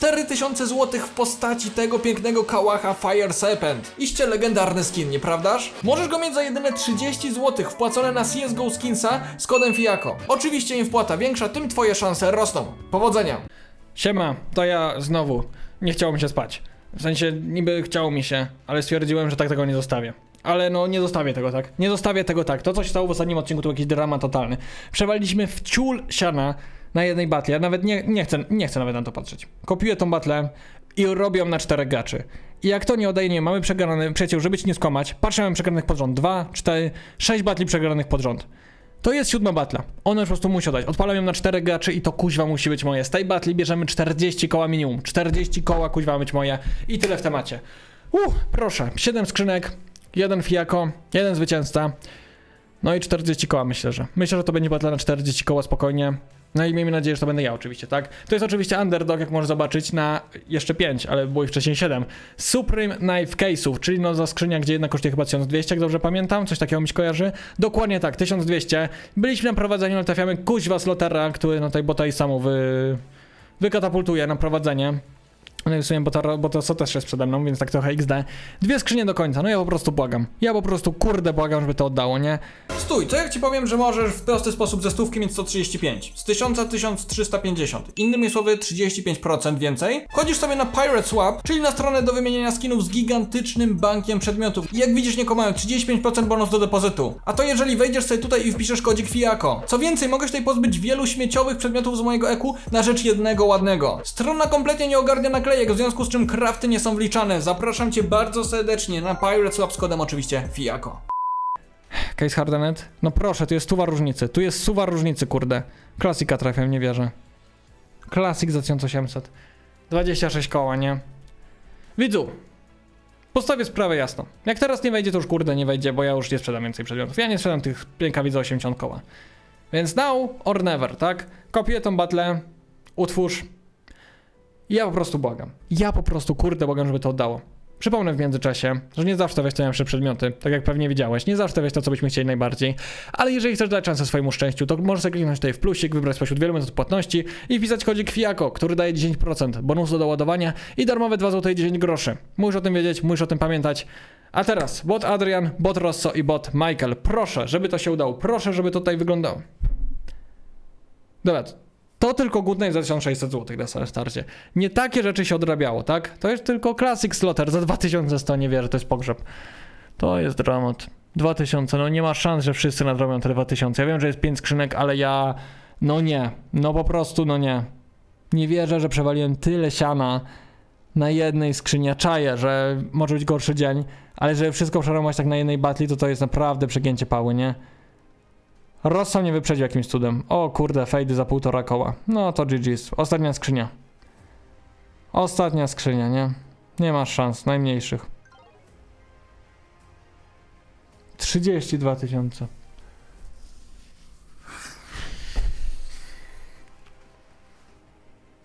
4000 zł w postaci tego pięknego kałacha Fire Serpent. Iście legendarny skin, nieprawdaż? Możesz go mieć za jedyne 30 zł wpłacone na CSGO Skinsa z kodem FIAKO. Oczywiście im wpłata większa, tym twoje szanse rosną. Powodzenia! Siema, to ja znowu. Nie chciało mi się spać. W sensie niby chciało mi się, ale stwierdziłem, że tak tego nie zostawię. Ale no nie zostawię tego tak. Nie zostawię tego tak. To co się stało w ostatnim odcinku to jakiś dramat totalny. Przewaliliśmy w ciul siana na jednej batle. Ja nawet nie, nie chcę, nie chcę nawet na to patrzeć. Kopiuję tą batlę i robią na czterech gaczy. I jak to nie oddaje, nie mamy przegrany, przecież żeby ci nie skłamać, patrzę, mamy przegranych pod rząd. Dwa, cztery, sześć batli przegranych pod rząd. To jest siódma batla. Ona już po prostu musi oddać. Odpalam ją na czterech graczy i to kuźwa musi być moje. Z tej batli bierzemy 40 koła minimum. 40 koła kuźwa ma być moje. I tyle w temacie. Uh, proszę. 7 skrzynek, jeden fiako, jeden zwycięzca. No i 40 koła myślę, że. Myślę, że to będzie batla na 40 koła spokojnie. No i miejmy nadzieję, że to będę ja oczywiście, tak? To jest oczywiście underdog, jak możesz zobaczyć, na jeszcze 5, ale było ich wcześniej 7. Supreme Knife Case'ów, czyli no za skrzynia, gdzie jedna kosztuje chyba 1200, jak dobrze pamiętam, coś takiego mi się kojarzy. Dokładnie tak, 1200. Byliśmy na prowadzeniu, ale kuźwa slotera, który no tutaj bota i samu wy... wykatapultuje na prowadzenie. No i w sumie, bo to, bo to co też jest przede mną, więc tak trochę XD. Dwie skrzynie do końca, no ja po prostu błagam. Ja po prostu kurde błagam, żeby to oddało, nie? Stój, to jak ci powiem, że możesz w prosty sposób ze stówki mieć 135, z 1000 1350, innymi słowy 35% więcej. Wchodzisz sobie na Pirate Swap, czyli na stronę do wymieniania skinów z gigantycznym bankiem przedmiotów. I jak widzisz, nie mają 35% bonus do depozytu. A to jeżeli wejdziesz sobie tutaj i wpiszesz kodzik FIAKO. Co więcej, mogę się tutaj pozbyć wielu śmieciowych przedmiotów z mojego EQ na rzecz jednego ładnego. Strona kompletnie nie ogarnia naklejek, w związku z czym krafty nie są wliczane. Zapraszam cię bardzo serdecznie na Pirate Swap z kodem oczywiście FIAKO. Case Hardenet? No proszę, tu jest suwa różnicy. Tu jest suwa różnicy, kurde. Klasika trafiam, nie wierzę. Klasik za 1800. 26 koła, nie? Widzu, postawię sprawę jasno. Jak teraz nie wejdzie, to już kurde nie wejdzie, bo ja już nie sprzedam więcej przedmiotów. Ja nie sprzedam tych rękawic za 80 koła. Więc now or never, tak? Kopiuję tą batlę, utwórz. Ja po prostu błagam. Ja po prostu kurde błagam, żeby to oddało. Przypomnę w międzyczasie, że nie zawsze weź te najlepsze przedmioty, tak jak pewnie widziałeś, nie zawsze weź to, co byśmy chcieli najbardziej, ale jeżeli chcesz dać szansę swojemu szczęściu, to możesz kliknąć tutaj w plusik, wybrać spośród wielu metod płatności i wpisać kodzik FIAKO, który daje 10% bonusu do ładowania i darmowe 2 zł i 10 groszy. Musisz o tym wiedzieć, musisz o tym pamiętać. A teraz bot Adrian, bot Rosso i bot Michael. Proszę, żeby to się udało, proszę, żeby to tutaj wyglądało. Dobra, to tylko Good Night za 1600 zł na starcie. Nie takie rzeczy się odrabiało, tak? To jest tylko Classic Slotter za 2100, nie wierzę, to jest pogrzeb. To jest dramat. 2000, no nie ma szans, że wszyscy nadrobią te 2000. Ja wiem, że jest 5 skrzynek, ale ja... No nie, no po prostu no nie. Nie wierzę, że przewaliłem tyle siana na jednej skrzyni. Czaję, że może być gorszy dzień, ale żeby wszystko przerobić tak na jednej batli, to to jest naprawdę przegięcie pały, nie? Rossa mnie wyprzedził jakimś cudem. O kurde, fejdy za półtora koła. No to GG's. Ostatnia skrzynia. Ostatnia skrzynia, nie? Nie masz szans, najmniejszych. 32 tysiące.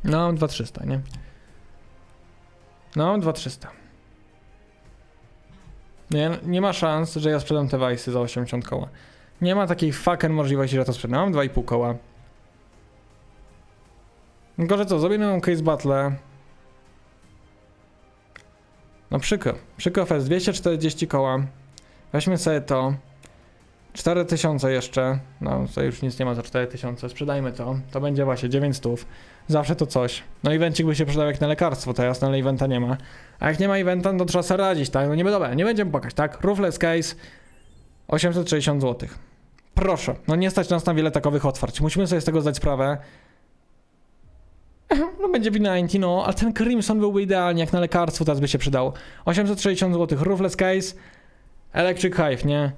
No, mam 2300, nie? No, mam 2300. Nie, nie ma szans, że ja sprzedam te wajsy za 80 koła. Nie ma takiej fucking możliwości, że to sprzedam. Mam 2,5 koła. Gorzej co, zrobimy mam case battle. No przykro. Przykro fest. 240 koła. Weźmy sobie to. 4000 jeszcze. No, tutaj już nic nie ma za 4000. Sprzedajmy to. To będzie właśnie 900. Zawsze to coś. No evencik by się przydał jak na lekarstwo, to jasne, ale eventa nie ma. A jak nie ma eventa, no to trzeba sobie radzić, tak? No nie dobra, nie będziemy płakać, tak? Roofless case. 860 zł. Proszę, no nie stać nas na wiele takowych otwarć. Musimy sobie z tego zdać sprawę. No będzie V90, no, ale ten Crimson byłby idealnie, jak na lekarstwo teraz by się przydało. 860 zł, roofless case, Electric Hive, nie?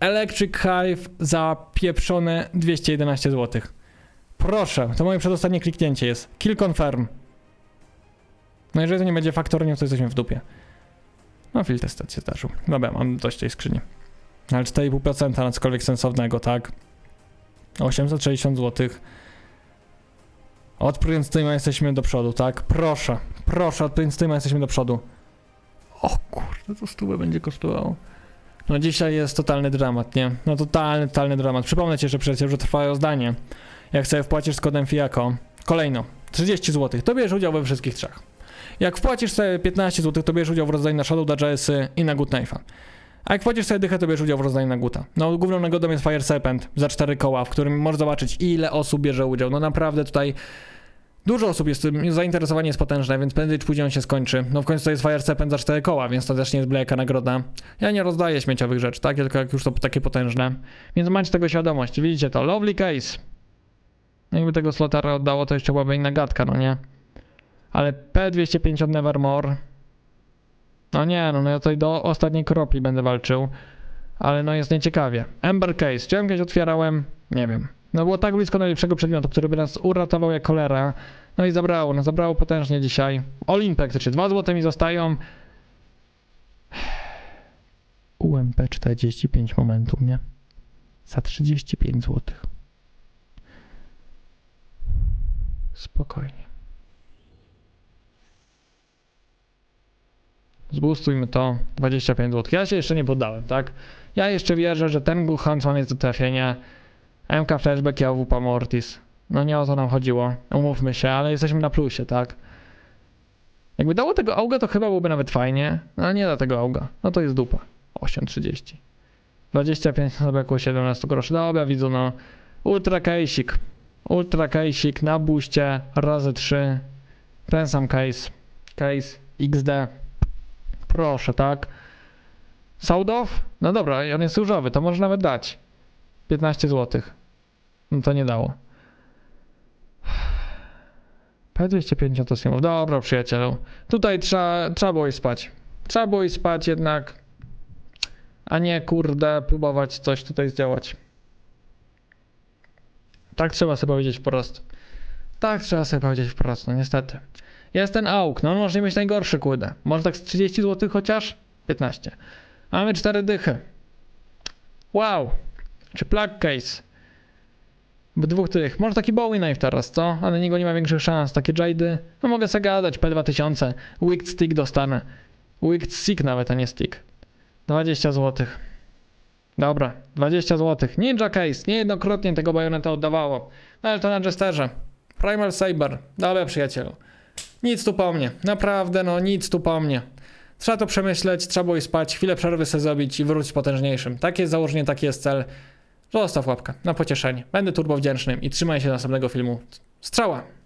Electric Hive za pieprzone 211 zł. Proszę, to moje przedostatnie kliknięcie jest. Kill confirm. No jeżeli to nie będzie faktornie, to jesteśmy w dupie. No filtr się zdarzył. Dobra, mam dość tej skrzyni. Ale 4,5% na cokolwiek sensownego, tak? 860 zł. Od Print Steama jesteśmy do przodu, tak? Proszę, proszę, od Print Steama jesteśmy do przodu. O kurde, to stówę będzie kosztowało. No dzisiaj jest totalny dramat, nie? No totalny, totalny dramat. Przypomnę ci, że przecież że trwa rozdanie. Jak sobie wpłacisz z kodem FIAKO, Kolejno, 30 zł, to bierz udział we wszystkich trzech. Jak wpłacisz sobie 15 zł, to bierz udział w rozdaniu na Shadow Dagesy i na Good Knife'a. A jak płacisz sobie dychę, to bierz udział w rozdaniu na Guta. No, główną nagrodą jest Fire Serpent za 4 koła, w którym możesz zobaczyć, ile osób bierze udział. No naprawdę tutaj dużo osób jest zainteresowanie jest potężne, więc prędzej czy później on się skończy. No w końcu to jest Fire Serpent za 4 koła, więc to też nie jest byle nagroda. Ja nie rozdaję śmieciowych rzeczy, tak? Tylko jak już to takie potężne. Więc macie tego świadomość. Widzicie to? Lovely case. Jakby tego slotara oddało, to jeszcze byłaby inna gadka, no nie? Ale P250 Nevermore. No nie, no, no ja tutaj do ostatniej kropli będę walczył. Ale no jest nieciekawie. Ember Case. Czy ja kiedyś otwierałem? Nie wiem. No było tak blisko najlepszego przedmiotu, który by nas uratował jak cholera. No i zabrało, no zabrało potężnie dzisiaj. All praktycznie. Dwa złote mi zostają. UMP 45 momentum, nie? Za 35 złotych. Spokojnie. Zbustujmy to. 25 zł. Ja się jeszcze nie poddałem, tak? Ja jeszcze wierzę, że ten Huntsman jest do trafienia. MK Flashback i AWP Mortis. No nie o to nam chodziło. Umówmy się, ale jesteśmy na plusie, tak? Jakby dało tego auga, to chyba byłoby nawet fajnie. No ale nie da tego auga. No to jest dupa. 8,30. 25 na beku 17 groszy. Dobra, widzę, no. Ultra case'ik. Ultra case'ik na buście razy 3. Ten sam case. Case XD. Proszę, tak? Saudow? No dobra, on jest różowy, to może nawet dać. 15 zł. No to nie dało. P250 to Simów. Dobra, przyjacielu. Tutaj trzeba, trzeba było iść spać. Trzeba było iść spać jednak. A nie, kurde, próbować coś tutaj zdziałać. Tak trzeba sobie powiedzieć wprost. Tak trzeba sobie powiedzieć wprost, no niestety. Jest ten auk, no może nie być najgorszy, kurde. Może tak z 30 zł chociaż? 15. Mamy 4 dychy. Wow. Czy plug case? Dwóch tych. Może taki Bowie knife teraz, co? Ale niego nie ma większych szans. Takie jady. No mogę sobie gadać. P2000. Wicked stick dostanę. Wicked stick nawet, a nie stick. 20 zł. Dobra, 20 zł. Ninja case. Niejednokrotnie tego bajoneta oddawało. No ale to na Jesterze. Primal Saber. Dobra, przyjacielu. Nic tu po mnie. Naprawdę, no nic tu po mnie. Trzeba to przemyśleć, trzeba było i spać, chwilę przerwy sobie zrobić i wrócić potężniejszym. Takie jest założenie, taki jest cel. Zostaw łapkę na pocieszenie. Będę turbo wdzięcznym i trzymaj się następnego filmu. Strzała!